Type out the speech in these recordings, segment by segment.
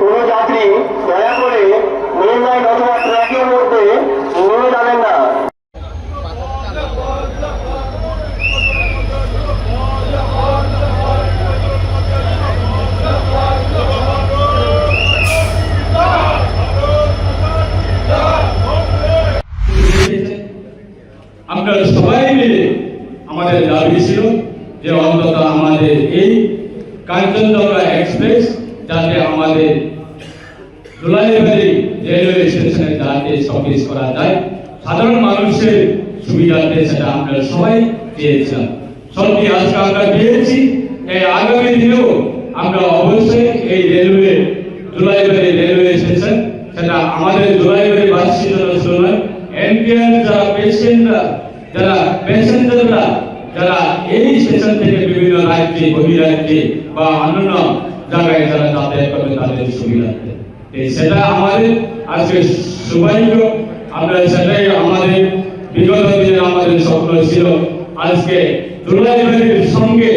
কোনো যাত্রী দয়া করে মেন লাইন অথবা ট্র্যাকের মধ্যে নেমে যাবেন না। আমরা সবাই মিলে আমাদের দাবি ছিল যে অন্তত আমাদের এই কাঞ্চনজঙ্ঘা এক্সপ্রেস যাতে আমাদের দোলাইবাড়ি রেলওয়ে স্টেশনে যাতে সার্ভিস করা যায়। সাধারণ মানুষের সুবিধাতে সেটা আমরা সবাই পেয়েছিলাম। সত্যি, আজকে আমরা পেয়েছি। এই আগামী দিনেও আমরা অবশ্যই এই রেলওয়ে দোলাইবাড়ি রেলওয়ে স্টেশন, সেটা আমাদের দোলাইবাড়ি বাসিন্দারা শুধু নয় এনপিআর যারা পেশেন্টরা, যারা প্যাসেঞ্জাররা, যারা এই স্টেশন থেকে বিভিন্ন রাজ্যে, বহিরাজ্যে বা অন্যান্য জায়গায় যারা যাতায়াত করবে তাদের এই সেটা আমাদের, আজকে সৌভাগ্য আমরা সেটাই আমাদের, বিগত দিনে আমাদের স্বপ্ন ছিল। আজকে জুলাইবাড়ির সঙ্গে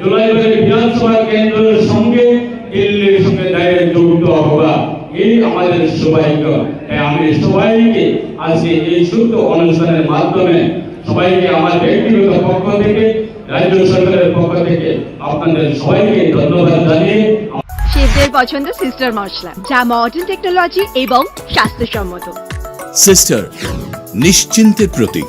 জুলাইবাড়ি বিধানসভা কেন্দ্রের সঙ্গে দিল্লির সঙ্গে ডাইরেক্ট যুক্ত হওয়া, এই আমাদের সৌভাগ্য আমি সবাইকে আজকে এই ছোট্ট অনুষ্ঠানের মাধ্যমে সবাইকে আমার ব্যক্তিগত পক্ষ থেকে রাজ্য সরকারের পক্ষ থেকে আপনাদের সবাইকে ধন্যবাদ জানিয়ে শেফদের পছন্দ সিস্টার মশলা যা মডার্ন টেকনোলজি এবং স্বাস্থ্যসম্মত। সিস্টার নিশ্চিন্তের প্রতীক।